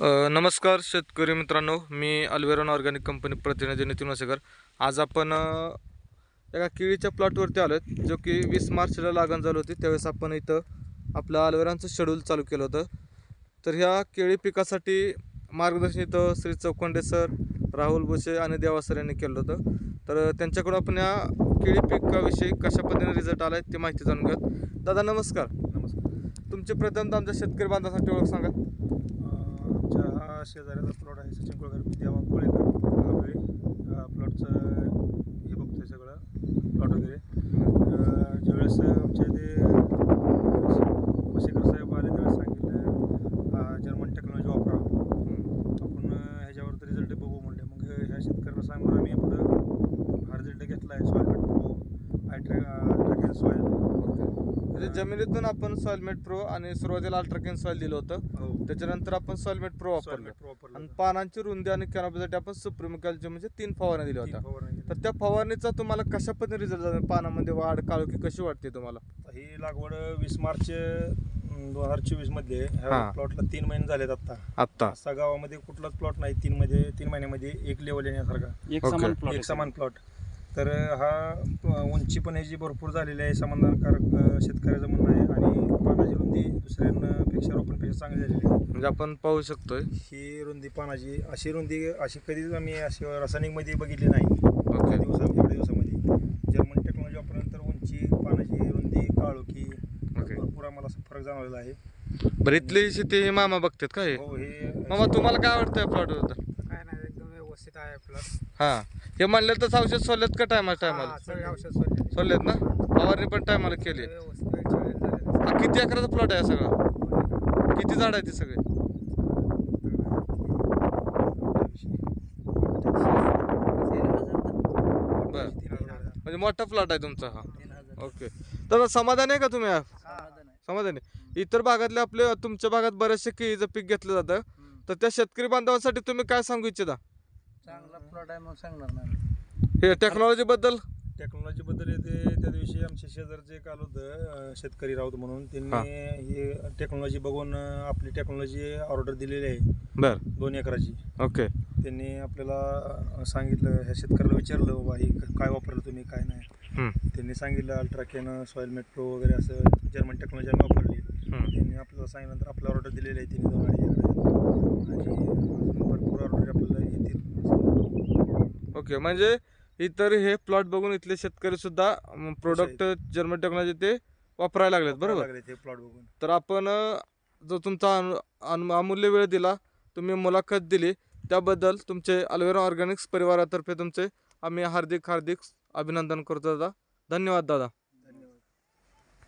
नमस्कार शेतकरी मित्रांनो मी अल्वेरॉन ऑर्गॅनिक कंपनी प्रतिनिधी नितीन वसेकर. आज आपण एका केळीच्या प्लॉटवरती आलो जो की वीस मार्चला लागण झाली होती. त्यावेळेस आपण इथं आपलं अल्वेरांचं शेड्यूल चालू केलं होतं. तर ह्या केळी पिकासाठी मार्गदर्शन इथं श्री चौखंडे सर राहुल भुसे आणि देवा सर यांनी केलं होतं. तर त्यांच्याकडून आपण या केळी पिकाविषयी कशा पद्धतीने रिझल्ट आला आहे ती माहिती जाणून घेऊयात. दादा नमस्कार. नमस्कार. तुमची प्रथम आमच्या शेतकरी बांधवासाठी ओळख सांगा. शेजाऱ्याचा प्लॉट आहे सचिन कुळकर देवा कोळेकर गावळे प्लॉटचं हे बघतोय सगळं प्लॉट वगैरे. ज्यावेळेस आमच्या ते वसेकर साहेब आले त्यावेळेस सांगितलं जर्मन टेक्नॉलॉजी वापरा. आपण ह्याच्यावर रिझल्ट बघू म्हणले. मग ह्या शेतकऱ्यांना सांगून आम्ही पुढं हा रिझल्ट घेतला आहे सॉईल प्रो आयट्रे सॉईल म्हणजे जमिनीतून आपण सॉइलमेट प्रो आणि सुरुवातीला अल्ट्राकेन सॉइल दिलं होतं. हो. त्याच्यानंतर आपण सॉइलमेट प्रो वापरलं. आणि. पानांची रुंदी आणि कॅनोपीसाठी आपण सुप्रिमिकलचे म्हणजे तीन फवारण्या दिल्या तीन होत्या. तर त्या फवारणीचा तुम्हाला कशा पद्धतीने रिझल्ट झाला? पानामध्ये वाढ काळोखी कशी वाटते तुम्हाला? ही लागवड वीस मार्च दोन हजार चोवीसमध्ये. ह्या. प्लॉटला तीन महिने झालेत आता आत्ता. असा गावामध्ये कुठलाच प्लॉट नाही. तीन मध्ये तीन महिन्यामध्ये एक लेवल येण्यासारखा. एक. समान प्लॉट एक समान प्लॉट तर हा उंची पण ह्याची भरपूर झालेली आहे. समाधानकारक शेतकऱ्याचं म्हणणं आहे. आणि पानाची रुंदी दुसऱ्यांपेक्षा रोपांपेक्षा चांगली झालेली आहे. म्हणजे आपण पाहू शकतोय. ही रुंदी पानाची अशी रुंदी अशी कधीच आम्ही अशी रासायनिकमध्ये बघितली नाही. ओके. एवढ्या दिवसा एवढ्या दिवसामध्ये. जर्मन टेक्नॉलॉजी वापरल्यानंतर उंची पानाची रुंदी काळोखी ओके. भरपूर आम्हाला असा फरक जाणवलेला आहे. बरं इथली शेती हे मामा बघतात का हे? हो हे मामा तुम्हाला काय वाटतं प्लॉट काय नाही एकदम व्यवस्थित आहे प्लस हा. हे म्हणलं तर औषध सोडलेत का टायमा टायमाला सगळे औषध सोडले सोडलेत ना? फवारणी पण टायमाला केली. व्यवस्थित हा किती अकराचा प्लॉट आहे हा सगळा? आहे. किती झाड आहे ते सगळे? बरं. म्हणजे मोठा प्लॉट आहे तुमचा हा. ओके. तर समाधान आहे का तुम्ही हा. समाधान. आहे इतर भागातले आपले तुमच्या भागात बरेचसे केळीचं पीक घेतलं जातं. तर त्या शेतकरी बांधवांसाठी तुम्ही काय सांगू इच्छिता? चांगला आहे म्हणून सांगणार नाही हे टेक्नॉलॉजी बद्दल? टेक्नॉलॉजी बद्दल येते त्या दिवशी आमच्या शेजारचे एक आलं होतं अं, शेतकरी राऊत म्हणून. हा. त्यांनी हे. टेक्नॉलॉजी बघून अं, आपली टेक्नॉलॉजी ऑर्डर दिलेली आहे. बर. दोन एकराची. ओके. त्यांनी आपल्याला अं, सांगितलं ह्या शेतकऱ्याला विचारलं बाबा ही काय वापरलं तुम्ही काय नाही? हम्म, त्यांनी सांगितलं अल्ट्राकेन सॉईल मेट्रो वगैरे असं जर्मन टेक्नॉलॉजी आम्ही वापरली. हम्म. त्यांनी आपल्याला सांगितल्यानंतर आपल्याला ऑर्डर दिलेली आहे त्यांनी दोन अडीच एकराची आणि अजून भरपूर ऑर्डर आपल्याला येतील ओके. म्हणजे इतर हे प्लॉट बघून इथले शेतकरी सुद्धा प्रोडक्ट जर्मन टेक्नॉलॉजी ते वापरायला लागलेत बरोबर? प्लॉट बघून. तर आपण जो तुमचा अनु- अमूल्य वेळ दिला तुम्ही मुलाखत दिली त्याबद्दल तुमचे अल्वेरा ऑर्गॅनिक्स परिवारातर्फे तुमचे आम्ही हार्दिक हार्दिक अभिनंदन करतो दादा. धन्यवाद दादा.